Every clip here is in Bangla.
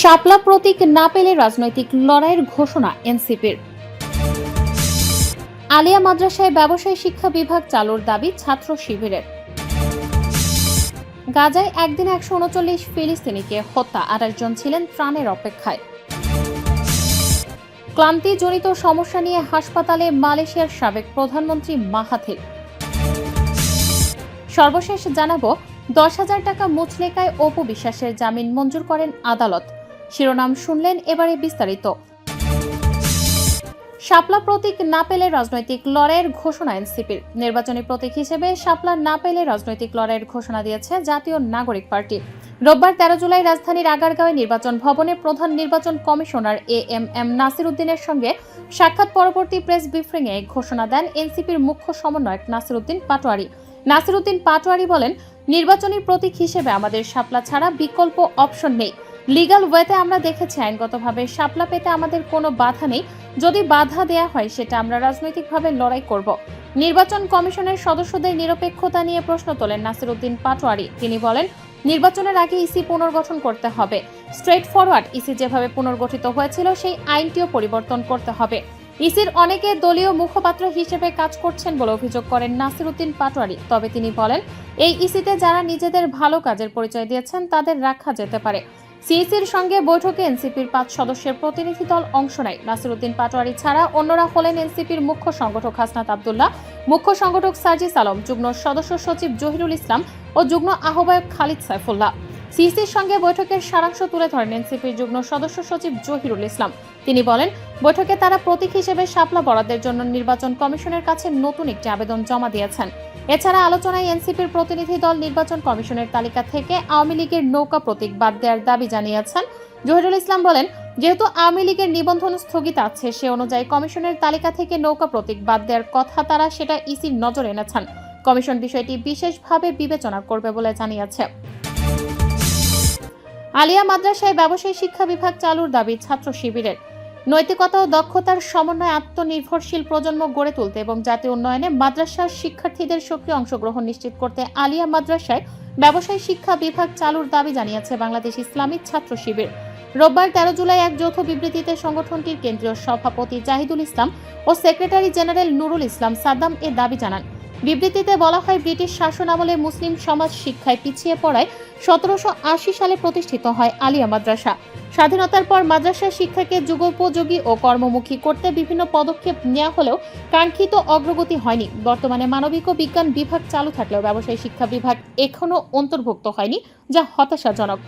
শাপলা প্রতীক না পেলে রাজনৈতিক লড়াইয়ের ঘোষণা এনসিপির। আলিয়া মাদ্রাসায় ব্যবসায় শিক্ষা বিভাগ চালুর দাবি ছাত্র শিবিরের। গাজায় একদিন একশো উনচল্লিশ ফিলিস্তিনিকে হত্যা, আঠাশ জন ছিলেন ত্রাণের অপেক্ষায়। ক্লান্তিজনিত সমস্যা নিয়ে হাসপাতালে মালয়েশিয়ার সাবেক প্রধানমন্ত্রী মাহাথির। সর্বশেষ জানাব, দশ হাজার টাকা মুচলেকায় অপু বিশ্বাসের জামিন মঞ্জুর করেন আদালত। শিরোনাম শুনলেন এবারে বিস্তারিত। শাপলা প্রতীক না পেলে রাজনৈতিক লড়াইয়ের ঘোষণা এনসিপির। নির্বাচনী প্রতীক হিসেবে শাপলা না পেলে রাজনৈতিক লড়াইয়ের ঘোষণা দিয়েছে জাতীয় নাগরিক পার্টি। রোববার তেরো জুলাই রাজধানীর আগারগাঁওয়ে নির্বাচন ভবনে প্রধান নির্বাচন commissioner A M M Nasir উদ্দিনের সঙ্গে সাক্ষাৎ পরবর্তী প্রেস ব্রিফিংয়ে ঘোষণা দেন এনসিপির মুখ্য সমন্বয়ক নাসির উদ্দিন পাটোয়ারি। নাসির উদ্দিন পাটোয়ারি বলেন, নির্বাচনী প্রতীক হিসেবে আমাদের শাপলা ছাড়া বিকল্প অপশন নেই। লিগ্যাল ওয়েতে আমরা দেখেছি আইনগতভাবে শাপলা পেতে আমাদের কোনো বাধা নেই। যদি বাধা দেয়া হয়, সেটা আমরা রাজনৈতিকভাবে লড়াই করব। নির্বাচন কমিশনের সদস্যদের নিরপেক্ষতা নিয়ে প্রশ্ন তোলেন নাসির উদ্দিন পাটোয়ারি। তিনি বলেন, নির্বাচনের আগে ইসি পুনর্গঠন করতে হবে। স্ট্রেট ফরওয়ার্ড ইসি যেভাবে পুনর্গঠিত হয়েছিল, সেই আইনটিও পরিবর্তন করতে হবে। ইসির অনেকে দলীয় মুখপাত্র হিসেবে কাজ করছেন বলে অভিযোগ করেন নাসির উদ্দিন পাটোয়ারি। তবে তিনি বলেন, এই ইসিতে যারা নিজেদের ভালো কাজের পরিচয় দিয়েছেন, তাদের রাখা যেতে পারে। সিইসির সঙ্গে বৈঠকে এনসিপির পাঁচ সদস্যের প্রতিনিধি দল অংশ নেয়। নাসিরুদ্দিন পাটোয়ারি ছাড়া অন্যরা হলেন এনসিপির মুখ্য সংগঠক হাসনাত আবদুল্লাহ, মুখ্য সংগঠক সার্জিস আলম, যুগ্ম সদস্য সচিব জহিরুল ইসলাম ও যুগ্ম আহ্বায়ক খালিদ সাইফুল্লাহ। সিইসির সঙ্গে বৈঠকের সারাংশ তুলে ধরেন এনসিপির যুগ্ম সদস্য সচিব জহিরুল ইসলাম। তিনি বলেন, বৈঠকে তারা প্রতীক হিসেবে শাপলা বরাদ্দের জন্য নির্বাচন কমিশনের কাছে নতুন একটি আবেদন জমা দিয়েছেন। এছাড়া আলোচনায় এনসিপির প্রতিনিধি দল নির্বাচন কমিশনের তালিকা থেকে আওয়ামী লীগের নৌকা প্রতীক বাদ দেওয়ার দাবি জানিয়েছেন। জহিরুল ইসলাম বলেন, যেহেতু আওয়ামী লীগের নিবন্ধন স্থগিত আছে, সে অনুযায়ী কমিশনের তালিকা থেকে নৌকা প্রতীক বাদ দেওয়ার কথা তারা সেটা ইসির নজরে এনেছেন। কমিশন বিষয়টি বিশেষভাবে বিবেচনা করবে বলে জানিয়েছে। আলিয়া মাদ্রাসায় ব্যবসায়ী শিক্ষা বিভাগ চালুর দাবি ছাত্র শিবিরের। নৈতিকতা ও দক্ষতার সমন্বয়ে আত্মনির্ভরশীল প্রজন্ম গড়ে তুলতে এবং জাতীয় উন্নয়নে মাদ্রাসার শিক্ষার্থীদের সক্রিয় অংশগ্রহণ নিশ্চিত করতে আলিয়া মাদ্রাসায় ব্যবসায়ী শিক্ষা বিভাগ চালুর দাবি জানিয়েছে বাংলাদেশ ইসলামিক ছাত্র শিবির। রোববার তেরো জুলাই এক যৌথ বিবৃতিতে সংগঠনটির কেন্দ্রীয় সভাপতি জাহিদুল ইসলাম ও সেক্রেটারি জেনারেল নুরুল ইসলাম সাদ্দাম এ দাবি জানান। বিবৃতিতে বলা হয়, ব্রিটিশ শাসন আমলে মুসলিম সমাজ শিক্ষায় পিছিয়ে পড়ায় সতেরোশো আশি সালে প্রতিষ্ঠিত হয় আলিয়া মাদ্রাসা। স্বাধীনতার পর মাদ্রাসা শিক্ষাকে যুগোপযোগী ও কর্মমুখী করতে বিভিন্ন পদক্ষেপ নেওয়া হলেও কাঙ্ক্ষিত অগ্রগতি হয়নি। বর্তমানে মানবিক ও বিজ্ঞান বিভাগ চালু থাকলেও ব্যবসায়ী শিক্ষা বিভাগ এখনও অন্তর্ভুক্ত হয়নি, যা হতাশাজনক।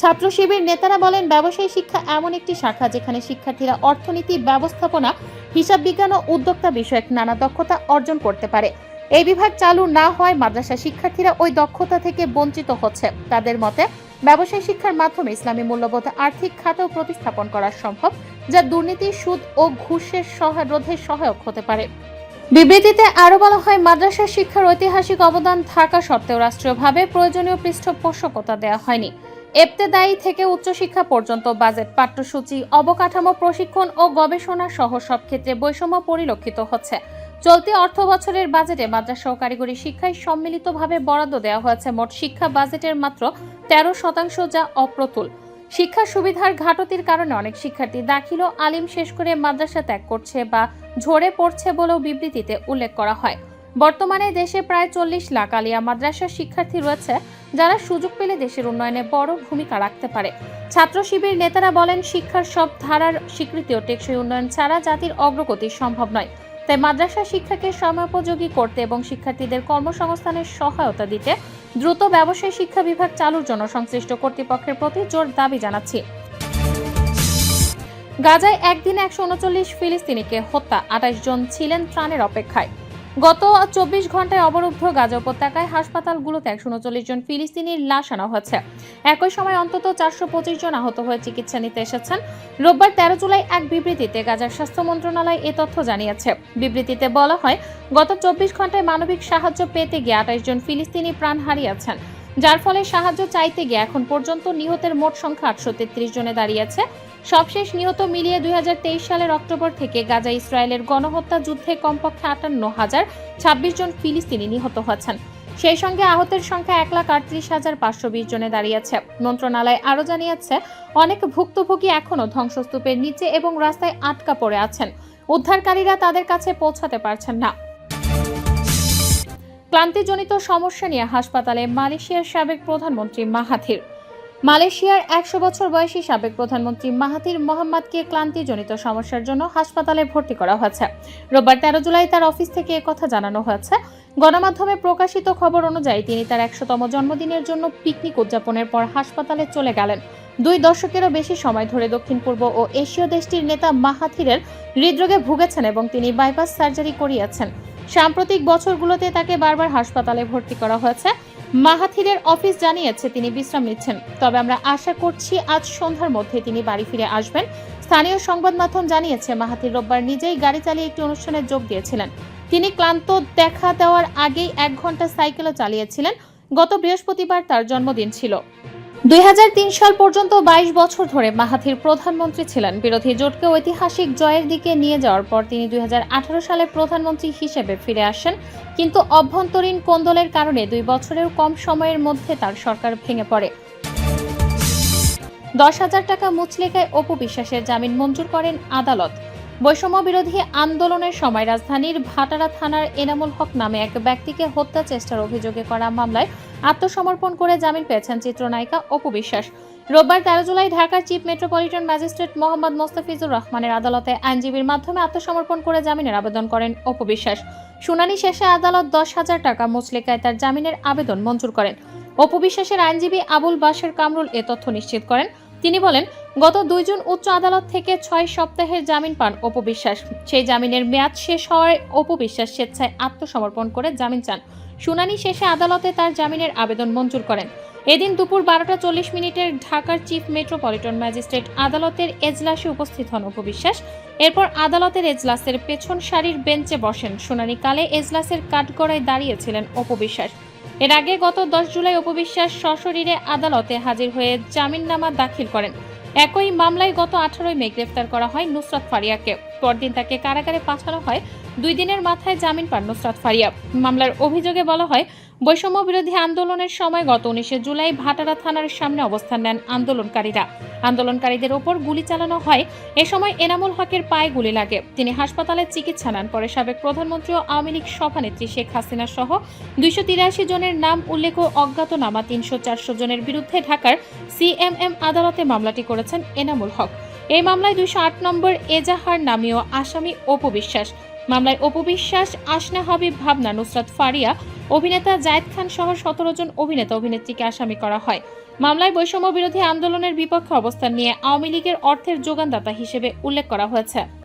ছাত্র শিবির নেতারা বলেন, ব্যবসায়ী শিক্ষা এমন একটি শাখা যেখানে শিক্ষার্থীরা অর্থনীতি, ব্যবস্থাপনা, হিসাব বিজ্ঞান ও উদ্যোক্তা বিষয়ক নানা দক্ষতা অর্জন করতে পারে। এই বিভাগ চালু না হয় মাদ্রাসা শিক্ষার্থীরা ওই দক্ষতা থেকে বঞ্চিত হচ্ছে। তাদের মতে, ব্যবসায় শিক্ষার মাধ্যমে ইসলামী মূল্যবোধ আর্থিক খাতেও প্রতিস্থাপন করা সম্ভব, যা দুর্নীতি, সুদ ও ঘুষের রোধে সহায়ক হতে পারে। বিবৃতিতে আরও বলা হয় মাদ্রাসা শিক্ষার ঐতিহাসিক অবদান থাকা সত্ত্বেও রাষ্ট্রীয়ভাবে প্রয়োজনীয় পৃষ্ঠপোষকতা দেওয়া হয়নি। এবতেদায়ী থেকে উচ্চশিক্ষা পর্যন্ত বাজেট, পাঠ্যসূচি, অবকাঠামো, প্রশিক্ষণ ও গবেষণা সহ সব ক্ষেত্রে বৈষম্য পরিলক্ষিত হচ্ছে। চলতি অর্থ বছরের বাজেটে মাদ্রাসা ও কারিগরি শিক্ষায় সম্মিলিতভাবে বরাদ্দ দেওয়া হয়েছে। মোট শিক্ষা বাজেটের মাত্র তেরো শতাংশ যা অপ্রতুল। শিক্ষা সুবিধার ঘাটতির কারণে অনেক শিক্ষার্থী দাখিল ও আলিম শেষ করে মাদ্রাসা ত্যাগ করছে বা ঝরে পড়ছে বলেও বিবৃতিতে উল্লেখ করা হয়। বর্তমানে দেশে প্রায় চল্লিশ লাখ আলিয়া মাদ্রাসার শিক্ষার্থী রয়েছে, যারা সুযোগ পেলে দেশের উন্নয়নে বড় ভূমিকা রাখতে পারে। ছাত্র শিবির নেতারা বলেন, শিক্ষার সব ধারার স্বীকৃতি ও টেকসই উন্নয়ন ছাড়া জাতির অগ্রগতি সম্ভব নয়। তাই মাদ্রাসা শিক্ষাকে সময়োপযোগী করতে এবং শিক্ষার্থীদের কর্মসংস্থানের সহায়তা দিতে দ্রুত ব্যবসায়ী শিক্ষা বিভাগ চালুর জন্য সংশ্লিষ্ট কর্তৃপক্ষের প্রতি জোর দাবি জানাচ্ছি। গাজায় একদিন একশো উনচল্লিশ ফিলিস্তিনিকে হত্যা, আঠাশ জন ছিলেন ত্রাণের অপেক্ষায়। গত চব্বিশ ঘন্টায় অবরুদ্ধ গাজা উপত্যকায় হাসপাতালগুলোতে একশো উনচল্লিশ জন ফিলিস্তিনির লাশ আনা হয়েছে। একই সময় অন্তত চারশো পঁচিশ জন আহত হয়ে চিকিৎসা নিতে এসেছেন। রোববার তেরো জুলাই এক বিবৃতিতে গাজার স্বাস্থ্য মন্ত্রণালয় এ তথ্য জানিয়েছে। বিবৃতিতে বলা হয়, গত চব্বিশ ঘন্টায় মানবিক সাহায্য পেতে গিয়ে আঠাশ জন ফিলিস্তিনি প্রাণ হারিয়েছেন। যার ফলে সাহায্য চাইতে গিয়ে এখন পর্যন্ত নিহতের মোট সংখ্যা আটশো তেত্রিশ জনে দাঁড়িয়েছে সবশেষ নিহত মিলিয়ে দু হাজার তেইশ সালের অক্টোবর থেকে গাজা ইসরায়েলের গণহত্যা যুদ্ধে কমপক্ষে আটান্ন হাজার ছাব্বিশ জন ফিলিস্তিনি নিহত হয়েছেন সেই সঙ্গে আহতের সংখ্যা এক লাখ আটত্রিশ হাজার পাঁচশো বিশ জনে দাঁড়িয়েছে মন্ত্রণালয় আরও জানিয়েছে, অনেক ভুক্তভোগী এখনও ধ্বংসস্তূপের নিচে এবং রাস্তায় আটকা পড়ে আছেন। উদ্ধারকারীরা তাদের কাছে পৌঁছাতে পারছেন না। ক্লান্তিজনিত সমস্যা নিয়ে হাসপাতালে মালয়েশিয়ার সাবেক প্রধানমন্ত্রী মাহাথির। মালয়েশিয়ার একশো বছর বয়সী সাবেক প্রধানমন্ত্রী মাহাথির মোহাম্মদকে ক্লান্তিজনিত সমস্যার জন্য হাসপাতালে ভর্তি করা হয়েছে। রোববার তেরো জুলাই তার অফিস থেকে কথা জানানো হয়েছে। গণমাধ্যমে প্রকাশিত খবর অনুযায়ী তিনি তার একশোতম জন্মদিনের জন্য পিকনিক উদযাপনের পর হাসপাতালে চলে গেলেন। দুই দশকেরও বেশি সময় ধরে দক্ষিণ পূর্ব ও এশীয় দেশটির নেতা মাহাথিরের হৃদরোগে ভুগেছেন এবং তিনি বাইপাস সার্জারি করিয়েছেন। সাম্প্রতিক বছরগুলোতে তাকে বারবার হাসপাতালে ভর্তি করা হয়েছে। মাহাথিরের অফিস জানিয়েছে তিনি বিশ্রাম নিচ্ছেন। তবে আমরা আশা করছি আজ সন্ধ্যার মধ্যে তিনি বাড়ি ফিরে আসবেন। স্থানীয় সংবাদ মাধ্যম জানিয়েছে, মাহাথির রোববার নিজেই গাড়ি চালিয়ে একটি অনুষ্ঠানে যোগ দিয়েছিলেন। তিনি ক্লান্ত দেখা দেওয়ার আগেই এক ঘণ্টা সাইকেলও চালিয়েছিলেন। গত বৃহস্পতিবার তার জন্মদিন ছিল। দুই হাজার তিন সাল পর্যন্ত ২২ বছর ধরে মাহাথির প্রধানমন্ত্রী ছিলেন। বিরোধী জোটকে ঐতিহাসিক জয়ের দিকে নিয়ে যাওয়ার পর তিনি দুই হাজার আঠারো সালে প্রধানমন্ত্রী হিসেবে ফিরে আসেন। কিন্তু অভ্যন্তরীণ কোন্দলের কারণে দুই বছরের কম সময়ের মধ্যে তার সরকার ভেঙে পড়ে। দশ হাজার টাকা মুচলেকায় অপু বিশ্বাসের জামিন মঞ্জুর করেন আদালত। বৈষম্য বিরোধী আন্দোলনের সময় রাজধানীর ভাটারা থানার এনামুল হক নামে এক ব্যক্তিকে হত্যা চেষ্টার অভিযোগে করা মামলায় আত্মসমর্পণ করে জামিন পেয়েছেন চিত্রনায়িকা অপু বিশ্বাস। রোববার তেরো জুলাই ঢাকার chief metropolitan magistrate Mohammad Mostafizur রহমানের আদালতে আইনজীবীর মাধ্যমে আত্মসমর্পণ করে জামিনের আবেদন করেন অপু বিশ্বাস। শুনানি শেষে আদালত দশ হাজার টাকা মুচলেকায় তার জামিনের আবেদন মঞ্জুর করেন। অপু বিশ্বাসের আইনজীবী আবুল বাশের কামরুল এ তথ্য নিশ্চিত করেন। তিনি বলেন গত দুই জুন উচ্চ আদালত থেকে ছয় সপ্তাহের জামিন পান অপু বিশ্বাস সেই জামিনের মেয়াদ শেষ হওয়ায় অপু বিশ্বাস স্বেচ্ছায় আত্মসমর্পণ করে জামিন চান। শুনানি শেষে আদালতে তার জামিনের আবেদন মঞ্জুর করেন। এদিন দুপুর বারোটা চল্লিশ মিনিটের ঢাকার চিফ মেট্রোপলিটন ম্যাজিস্ট্রেট আদালতের এজলাসে উপস্থিত হন অপু বিশ্বাস এরপর আদালতের এজলাসের পেছন সারির বেঞ্চে বসেন। শুনানিকালে এজলাসের কাঠগড়ায় দাঁড়িয়েছিলেন অপু বিশ্বাস এর আগে গত দশ জুলাই অপবিশ্বাস সশরীরে আদালতে হাজির হয়ে জামিননামা দাখিল করেন। একই মামলায় গত আঠারোই মে গ্রেফতার করা হয় নুসরাত ফারিয়াকে। পরদিন তাকে কারাগারে পাঠানো হয় দুই দিনের মাথায় জামিন পান নুসরাত ফারিয়া। মামলার অভিযোগে বলা হয়, বৈষম্য বিরোধী আন্দোলনের সময় গত উনিশে জুলাই ভাটারা থানার সামনে অবস্থান নেন আন্দোলনকারীরা। আন্দোলনকারীদের ওপর গুলি চালানো হয়, এ সময় এনামুল হকের পায়ে গুলি লাগে। তিনি হাসপাতালে চিকিৎসা নেন, পরে সাবেক প্রধানমন্ত্রী ও আওয়ামী লীগ সভানেত্রী শেখ হাসিনা সহ দুইশো তিরাশি জনের নাম উল্লেখ ও অজ্ঞাতনামা তিনশো চারশো জনের বিরুদ্ধে ঢাকার সিএমএম আদালতে মামলাটি করেছেন এনামুল হক। এই মামলায় দুইশো আট নম্বর এজাহার নামীয় আসামি অপু বিশ্বাস মামলায় অপবিশ্বাস আসনা হাবিব, ভাবনা, নুসরাত ফারিয়া, অভিনেতা জায়দ খান সহ সতেরো জন অভিনেতা অভিনেত্রীকে আসামি করা হয়। মামলায় বৈষম্য বিরোধী আন্দোলনের বিপক্ষে অবস্থান নিয়ে আওয়ামী লীগের অর্থের যোগানদাতা হিসেবে উল্লেখ করা হয়েছে।